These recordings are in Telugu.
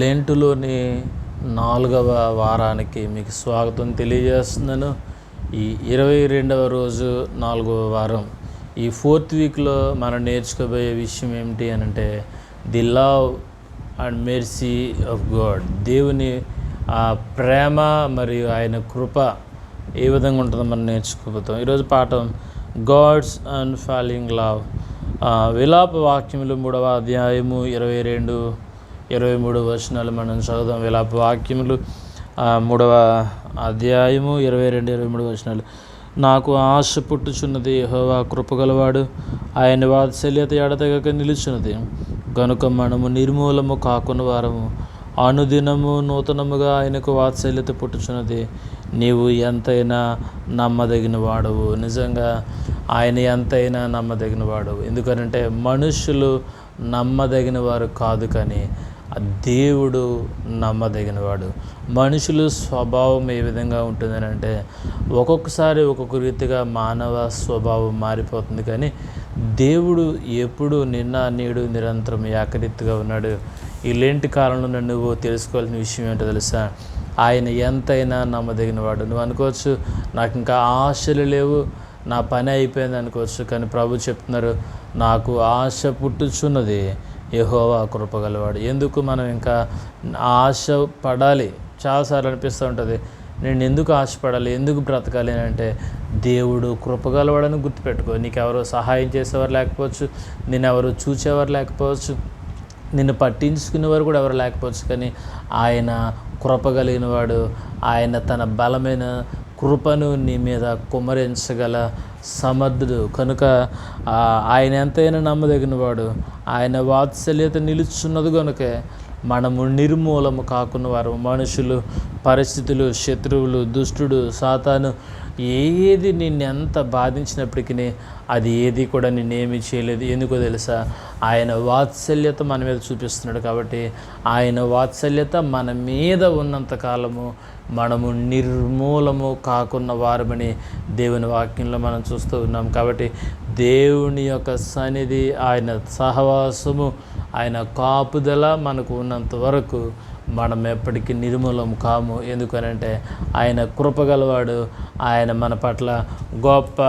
లెంటులోని నాలుగవ వారానికి మీకు స్వాగతం తెలియజేస్తున్నాను. ఈ ఇరవై రెండవ రోజు నాలుగవ వారం. ఈ ఫోర్త్ వీక్లో మనం నేర్చుకోబోయే విషయం ఏమిటి అని అంటే the love and mercy of God. దేవుని ఆ ప్రేమ మరియు ఆయన కృప ఏ విధంగా ఉంటుందో మనం నేర్చుకోబోతాం. ఈరోజు పాఠం గాడ్స్ అండ్ ఫాలింగ్ లవ్ విలాప వాక్యములు మూడవ అధ్యాయము ఇరవై రెండు ఇరవై మూడు వచనాలు మనం చదువుదాం. ఇలా వాక్యములు మూడవ అధ్యాయము ఇరవై రెండు ఇరవై మూడు వచనాలు. నాకు ఆశ పుట్టుచున్నది యహోవా కృపగలవాడు. ఆయన వాత్సల్యత ఎడతగక నిలుచున్నది. కనుక మనము నిర్మూలము కాకున్న వారము. అనుదినము నూతనముగా ఆయనకు వాత్సల్యత పుట్టుచున్నది. నీవు ఎంతైనా నమ్మదగిన వాడవు. నిజంగా ఆయన ఎంతైనా నమ్మదగిన వాడవు. ఎందుకనంటే మనుషులు నమ్మదగిన వారు కాదు కానీ దేవుడు నమ్మదగినవాడు. మనుషులు స్వభావం ఏ విధంగా ఉంటుందని అంటే ఒక్కొక్కసారి ఒక్కొక్క రీతిగా మానవ స్వభావం మారిపోతుంది కానీ దేవుడు ఎప్పుడు నిన్న నేడు నిరంతరం ఏకరీతిగా ఉన్నాడు. ఇలాంటి కాలంలో నువ్వు తెలుసుకోవాల్సిన విషయం ఏంటో తెలుసా? ఆయన ఎంతైనా నమ్మదగినవాడు. నువ్వు అనుకోవచ్చు నాకు ఇంకా ఆశలు లేవు నా పని అయిపోయింది అనుకోవచ్చు కానీ ప్రభు చెప్తున్నారు నాకు ఆశ పుట్టుచున్నది. యహోవా కృపగలవాడు ఎందుకు మనం ఇంకా ఆశ పడాలి చాలాసార్లు అనిపిస్తూ ఉంటుంది నేను ఎందుకు ఆశపడాలి? ఎందుకు బ్రతకాలి? అని అంటే దేవుడు కృపగలవాడని గుర్తుపెట్టుకో. నీకు ఎవరు సహాయం చేసేవారు లేకపోవచ్చు నేను ఎవరు చూసేవారు లేకపోవచ్చు నిన్ను పట్టించుకునేవారు కూడా ఎవరు లేకపోవచ్చు. కానీ ఆయన కృప వాడు ఆయన తన బలమైన కృపను నీ మీద కుమరించగల సమర్థుడు. కనుక ఆయన ఎంతైనా నమ్మదగినవాడు. ఆయన వాత్సల్యత నిలుచున్నది కనుకే మనము నిర్మూలము కాకున్న వారు మనుషులు పరిస్థితులు శత్రువులు దుష్టుడు సాతాను ఏది నిన్ను ఎంత బాధించినప్పటికీ అది ఏది కూడా నిన్నేమి చేయలేదు. ఎందుకో తెలుసా? ఆయన వాత్సల్యత మన మీద చూపిస్తున్నాడు కాబట్టి ఆయన వాత్సల్యత మన మీద ఉన్నంత కాలము మనము నిర్మూలము కాకున్న వారమని దేవుని వాక్యంలో మనం చూస్తూ ఉన్నాం. కాబట్టి దేవుని యొక్క సన్నిధి ఆయన సహవాసము ఆయన కాపుదల మనకు ఉన్నంత వరకు మనం ఎప్పటికీ నిర్మూలం కాము. ఎందుకనంటే ఆయన కృపగలవాడు ఆయన మన పట్ల గొప్ప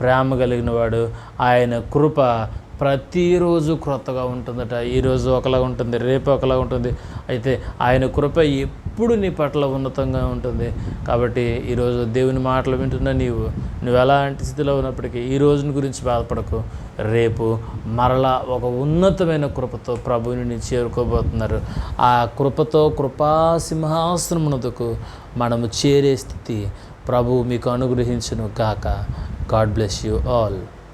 ప్రేమ కలిగిన వాడు ఆయన కృప ప్రతిరోజు క్రొత్తగా ఉంటుందట. ఈరోజు ఒకలా ఉంటుంది రేపు ఒకలా ఉంటుంది. అయితే ఆయన కృప ఎప్పుడు నీ పట్ల ఉన్నతంగా ఉంటుంది. కాబట్టి ఈరోజు దేవుని మాటలు వింటున్న నీవు నువ్వు ఎలాంటి స్థితిలో ఉన్నప్పటికీ ఈ రోజుని గురించి బాధపడకు. రేపు మరలా ఒక ఉన్నతమైన కృపతో ప్రభువుని చేరుకోబోతున్నారు. ఆ కృపతో కృపా సింహాసనమునకు మనము చేరే స్థితి ప్రభువు మీకు అనుగ్రహించును కాక గాడ్ బ్లెస్ యూ ఆల్.